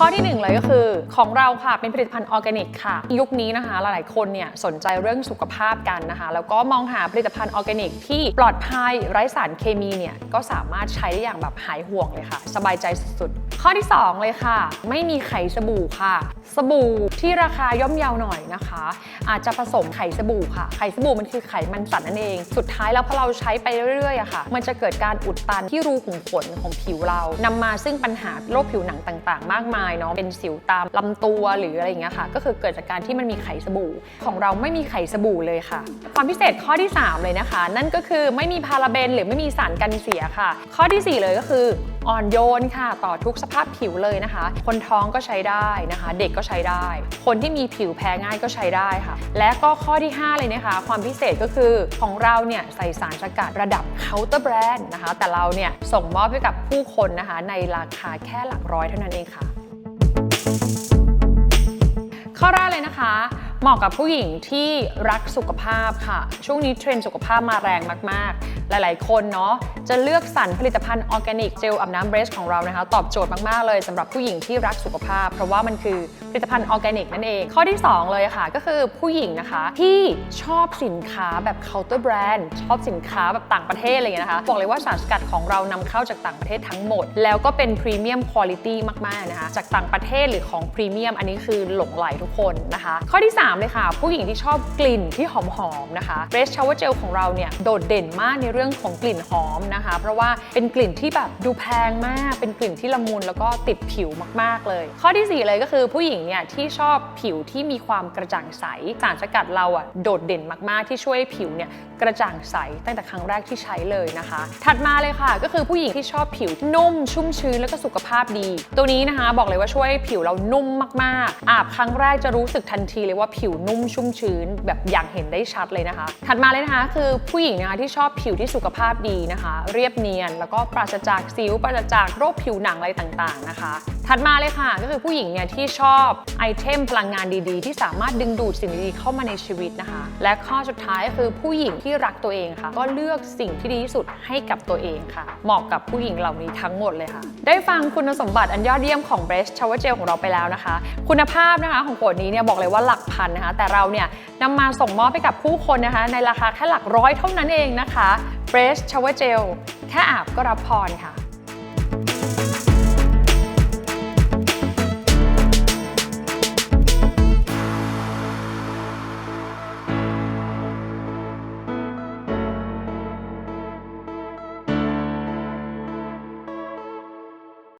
ข้อที่หนึ่งเลยก็คือของเราค่ะเป็นผลิตภัณฑ์ออร์แกนิกค่ะ ยุคนี้นะคะ หลายๆคนเนี่ยสนใจเรื่องสุขภาพกันนะคะ แล้วก็มองหาผลิตภัณฑ์ออร์แกนิกที่ปลอดภัยไร้สารเคมีเนี่ยก็สามารถใช้ได้อย่างแบบหายห่วงเลยค่ะ สบายใจสุดๆ ข้อที่สองเลยค่ะ ไม่มีไขสบู่ค่ะ สบู่ที่ราคาย่อมเยาวหน่อยนะคะ อาจจะผสมไขสบู่ค่ะ ไขสบู่มันคือไขมันสัตว์นั่นเอง สุดท้ายแล้วพอเราใช้ไปเรื่อยๆอะค่ะ มันจะเกิดการอุดตันที่รูขุมขนของผิวเรานำมาซึ่งปัญหาโรคผิวหนังต่างๆ มากมายเนาะเป็นสิวตามลำตัวหรืออะไรอย่างเงี้ยค่ะ ก็คือเกิดจากการที่มันมีไขสบู่ ของเราไม่มีไขสบู่เลยค่ะ ความพิเศษข้อที่ 3 เลยนะคะ นั่นก็คือไม่มีพาราเบนหรือไม่มีสารกันเสียค่ะ ข้อทีสี่4 เลยก็คือ อ่อนโยนค่ะ ต่อทุกสภาพผิวเลยนะคะ คนท้องก็ใช้ได้นะคะ เด็กก็ใช้ได้ คนที่มีผิวแพ้ง่ายก็ใช้ได้ค่ะ และก็ข้อที่ 5 เลยนะคะ ความพิเศษก็คือของเราเนี่ยใส่สารสกัดระดับเคาน์เตอร์แบรนด์นะคะ แต่เราเนี่ยส่งมอบให้กับผู้คนนะคะ ในราคาแค่หลักร้อยเท่านั้นเองค่ะ ข้อแรกเลยนะคะ เหมาะกับผู้หญิงที่รักสุขภาพค่ะ ช่วงนี้เทรนด์สุขภาพมาแรงมาก ๆ หลาย ๆ คนเนาะจะเลือกสรรผลิตภัณฑ์ออร์แกนิกเจลอาบน้ำเบรชของเรานะคะ ตอบโจทย์มาก ๆ เลยสำหรับผู้หญิงที่รักสุขภาพ เพราะว่ามันคือผลิตภัณฑ์ออร์แกนิกนั่นเอง ข้อที่ 2 เลยค่ะ ก็คือผู้หญิงนะคะที่ชอบสินค้าแบบเคาน์เตอร์แบรนด์ชอบสินค้าแบบต่างประเทศอะไรอย่างเงี้ยนะคะบอกเลยว่าสารสกัดของเรานำเข้าจากต่างประเทศทั้งหมด แล้วก็เป็นพรีเมียมคุณภาพมาก ๆ นะคะจากต่างประเทศหรือของพรีเมียมอันนี้คือหลงไหลทุกคนนะคะ ข้อที่ 3เลยค่ะ ผู้หญิงที่ชอบกลิ่นที่หอมๆนะคะ Fresh Shower Gel ของเราเนี่ยโดดเด่นมากในเรื่องของกลิ่นหอมนะคะ เพราะว่าเป็นกลิ่นที่แบบดูแพงมาก เป็นกลิ่นที่ละมุนแล้วก็ติดผิวมากๆเลย ข้อทีสี่ 4 เลยก็คือผู้หญิงเนี่ยที่ชอบผิวที่มีความกระจ่างใสสารสกัดเราอะโดดเด่นมากๆ ที่ช่วยให้ผิวเนี่ยกระจ่างใสตั้งแต่ครั้งแรกที่ใช้เลยนะคะ ถัดมาเลยค่ะ ก็คือผู้หญิงที่ชอบผิวนุ่มชุ่มชื้นแล้วก็สุขภาพดี ตัวนี้นะคะ บอกเลยว่าช่วยให้ผิวเรานุ่มมากๆ อาบครั้งแรกจะรู้สึกทันทีเลยว่าผิวนุ่มชุ่มชื้น แบบอย่างเห็นได้ชัดเลยนะคะ ถัดมาเลยนะคะคือผู้หญิงนะคะที่ชอบผิวที่สุขภาพดีนะคะ เรียบเนียน แล้วก็ปราศจากสิวปราศจากโรคผิวหนังอะไรต่างๆนะคะ ถัดมาเลยค่ะ ก็คือผู้หญิงเนี่ยที่ชอบไอเทมพลังงานดีๆ ที่สามารถดึงดูดสิ่งดีๆเข้ามาในชีวิตนะคะ และข้อสุดท้ายก็คือผู้หญิงที่รักตัวเองค่ะ ก็เลือกสิ่งที่ดีที่สุดให้กับตัวเองค่ะ เหมาะกับผู้หญิงเหล่านี้ทั้งหมดเลยค่ะ ได้ฟังคุณสมบัติอันยอดเยี่ยมของ Breast Shower Gel ของเราไปแล้วนะคะ คุณภาพนะคะของขวดนี้เนี่ยบอกเลยว่าหลักพันนะคะ แต่เราเนี่ยนำมาส่งมอบให้กับผู้คนนะคะ ในราคาแค่หลักร้อยเท่านั้นเองนะคะ Breast Shower Gel แค่อาบก็รับพรค่ะ